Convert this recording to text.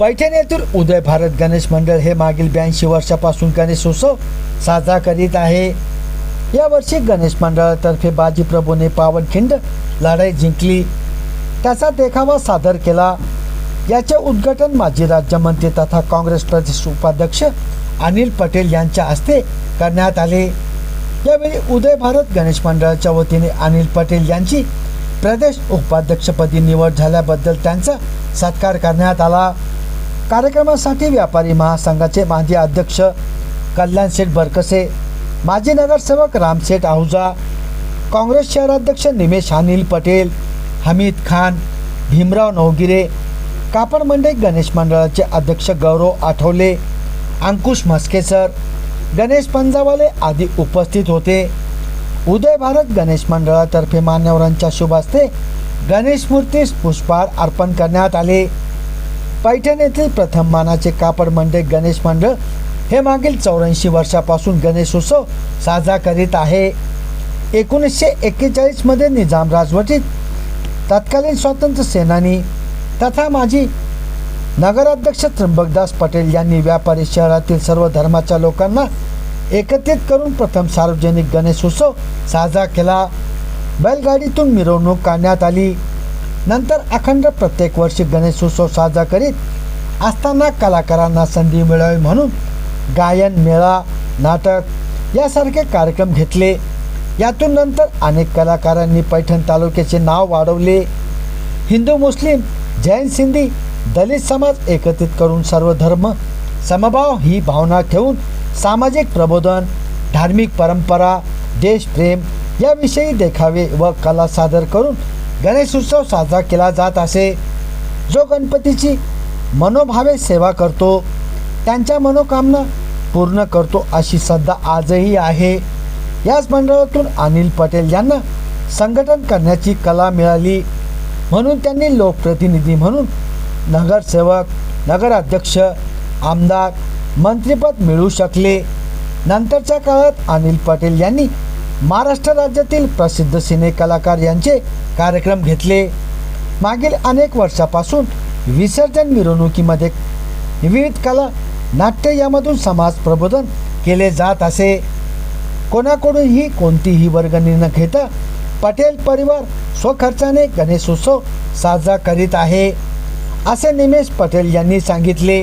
पैठण येथील उदय भारत गणेश मंडळ हे मागील ब्याऐंशी वर्षापासून गणेशोत्सव साजरा करीत आहे. यावर्षी गणेश मंडळातर्फे बाजीप्रभूने पावनखिंड लढाई जिंकली. त्याचा देखावा सादर केला. याचे उद्घाटन माजी राज्यमंत्री तथा काँग्रेस प्रदेश उपाध्यक्ष अनिल पटेल यांच्या हस्ते करण्यात आले. यावेळी उदय भारत गणेश मंडळाच्या वतीने अनिल पटेल यांची प्रदेश उपाध्यक्षपदी निवड झाल्याबद्दल त्यांचा सत्कार करण्यात आला. कार्यक्रमासाठी व्यापारी महासंघाचे माजी अध्यक्ष कल्याण शेठ बरकसे माजी नगरसेवक रामशेठ आहुजा काँग्रेस शहराध्यक्ष निमेश अनिल पटेल हमीद खान भीमराव नवगिरे कापड मंडई गणेश मंडळाचे अध्यक्ष गौरव आठवले अंकुश म्हस्केसर गणेश पंजावाले आदी उपस्थित होते. उदय भारत गणेश मंडळातर्फे मान्यवरांच्या शुभ हस्ते गणेश मूर्तीस पुष्पहार अर्पण करण्यात आले. पैठण येथील प्रथम मानाचे कापड मंडळ गणेश मंडळ हे मागील चौऱ्याऐंशी वर्षापासून गणेशोत्सव साजरा करीत आहे. एकोणीसशे एक्केचाळीसमध्ये निजाम राजवटीत तत्कालीन स्वातंत्र्य सेनानी तथा माजी नगराध्यक्ष त्र्यंबकदास पटेल यांनी व्यापारी शहरातील सर्व धर्माच्या लोकांना एकत्रित करून प्रथम सार्वजनिक गणेशोत्सव साजरा केला. बैलगाडीतून मिरवणूक काढण्यात आली. नंतर अखंड प्रत्येक वर्षी गणेशोत्सव साजरा करीत असताना कलाकारांना संधी मिळावी म्हणून गायन मेळा नाटक यासारखे कार्यक्रम घेतले. यातून नंतर अनेक कलाकारांनी पैठण तालुक्याचे नाव वाढवले. हिंदू मुस्लिम जैन सिंधी दलित समाज एकत्रित करून सर्व धर्म समभाव ही भावना ठेवून सामाजिक प्रबोधन धार्मिक परंपरा देशप्रेम याविषयी देखावे व कला सादर करून गणेशोत्सव साजरा केला जात असे. जो गणपतीची मनोभावे सेवा करतो त्यांच्या मनोकामना पूर्ण करतो अशी श्रद्धा आजही आहे. याच मंडळातून अनिल पटेल यांना संघटन करण्याची कला मिळाली. म्हणून त्यांनी लोकप्रतिनिधी म्हणून नगरसेवक नगराध्यक्ष आमदार मंत्रिपद मिळू शकले. नंतरच्या काळात अनिल पटेल यांनी महाराष्ट्र राज्यातील प्रसिद्ध सिने कलाकार यांचे कार्यक्रम घेतले. मागील अनेक वर्षापासून विसर्जन मिरवणुकीमध्ये विविध कला नाट्य यामधून समाज प्रबोधन केले जात असे. कोणाकडूनही कोणतीही वर्गणी न घेता पटेल परिवार स्वखर्चाने गणेशोत्सव साजरा करीत आहे असे निमेश पटेल यांनी सांगितले.